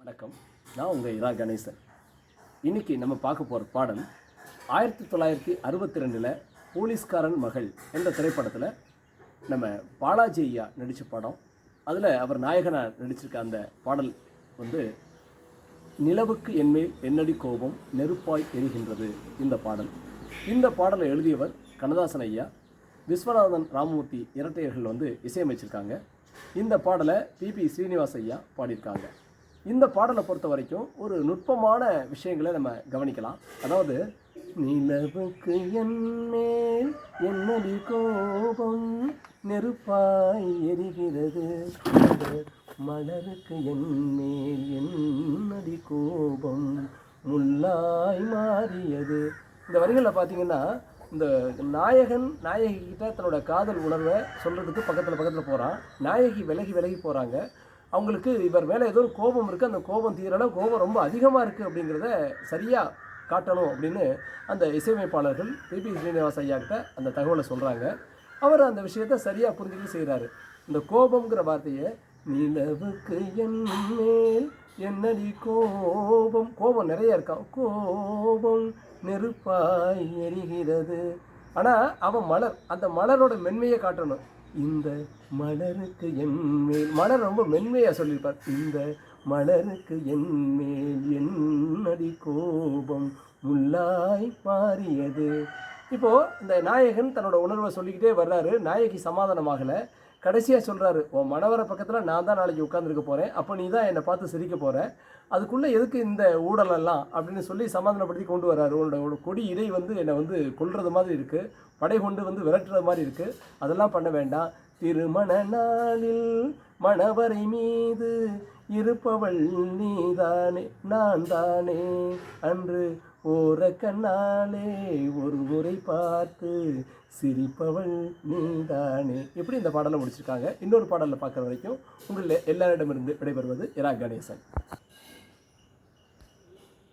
வணக்கம். நான் உங்கள் இரா கணேசன். இன்னைக்கு நம்ம பார்க்க போகிற பாடல் ஆயிரத்தி தொள்ளாயிரத்தி அறுபத்தி ரெண்டில் போலீஸ்காரன் மகள் என்ற திரைப்படத்தில் நம்ம பாலாஜி ஐயா நடித்த படம். அதில் அவர் நாயகனாக நடிச்சிருக்க அந்த பாடல் வந்து நிலவுக்கு என்மேல் என்னடி கோபம் நெருப்பாய் எரிகின்றது இந்த பாடல். இந்த பாடலை எழுதியவர் கண்ணதாசன் ஐயா. விஸ்வநாதன் ராமமூர்த்தி இரட்டையர்கள் வந்து இசையமைச்சிருக்காங்க. இந்த பாடலை பிபி ஸ்ரீனிவாஸ் ஐயா பாடியிருக்காங்க. இந்த பாடலை பொறுத்த வரைக்கும் ஒரு நுட்பமான விஷயங்களை நம்ம கவனிக்கலாம். அதாவது நிலவுக்கு என்மேல் என்னடி கோபம் நெருப்பாய் எரிகிறது. மலருக்கு என்மேல் என்னடி கோபம் முல்லாய் மாறியது. இந்த வரிகளில் பார்த்தீங்கன்னா இந்த நாயகன் நாயகி கிட்ட தன்னோட காதல் உணர்வை சொல்கிறதுக்கு பக்கத்தில் பக்கத்தில் போகிறான் நாயகி விலகி விலகி போகிறாங்க அவங்களுக்கு இவர் மேலே ஏதோ ஒரு கோபம் இருக்குது அந்த கோபம் தீரலாம் கோபம் ரொம்ப அதிகமாக இருக்குது அப்படிங்கிறத சரியாக காட்டணும் அப்படின்னு அந்த இசையமைப்பாளர்கள் பிபி ஸ்ரீனிவாஸ் ஐயா கிட்ட அந்த தகவலை சொல்கிறாங்க அவர் அந்த விஷயத்தை சரியாக புரிஞ்சுக்கிட்டு செய்கிறாரு இந்த கோபம்ங்கிற வார்த்தையை நிலவுக்கு என் மேல் என்னடி கோபம்? கோபம் நிறைய இருக்கான் கோபம் நெருப்பாய் எரிகிறது. ஆனால் அவன் மலர் அந்த மலரோட மென்மையை காட்டணும். இந்த மலருக்கு என் மேல் மலர் ரொம்ப மென்மையாக சொல்லியிருப்பார். இந்த மலருக்கு என் மேல் என்னடி கோபம்? முல்லாய் பாரியது. இப்போது இந்த நாயகன் தன்னோட உணர்வை சொல்லிக்கிட்டே வர்றாரு. நாயகி சமாதானமாகலை. கடைசியாக சொல்கிறாரு உன் மணவர பக்கத்தில் நான் தான் நாளைக்கு உட்காந்துருக்க போகிறேன் அப்போ நீ தான் என்னை பார்த்து சிரிக்க போகிற அதுக்குள்ளே எதுக்கு இந்த ஊடலெல்லாம் அப்படின்னு சொல்லி சமாதானப்படுத்தி கொண்டு வர்றாரு. உன்னோட ஒரு கொடி இதை வந்து என்னை வந்து கொல்றது மாதிரி இருக்குது படை கொண்டு வந்து விரட்டுற மாதிரி இருக்குது அதெல்லாம் பண்ண வேண்டாம். திருமண நாளில் மணவரை மீது இருப்பவள் நீதானே நான் தானே. அன்று ஓர கண்ணாலே ஒரு முறை பார்த்து சிரிப்பவள் நீதானே. எப்படி இந்த பாடலை முடிச்சிருக்காங்க? இன்னொரு பாடலில் பார்க்குற வரைக்கும் உங்கள் எல்லாரிடமிருந்து விடைபெறுவது இரா கணேசன்.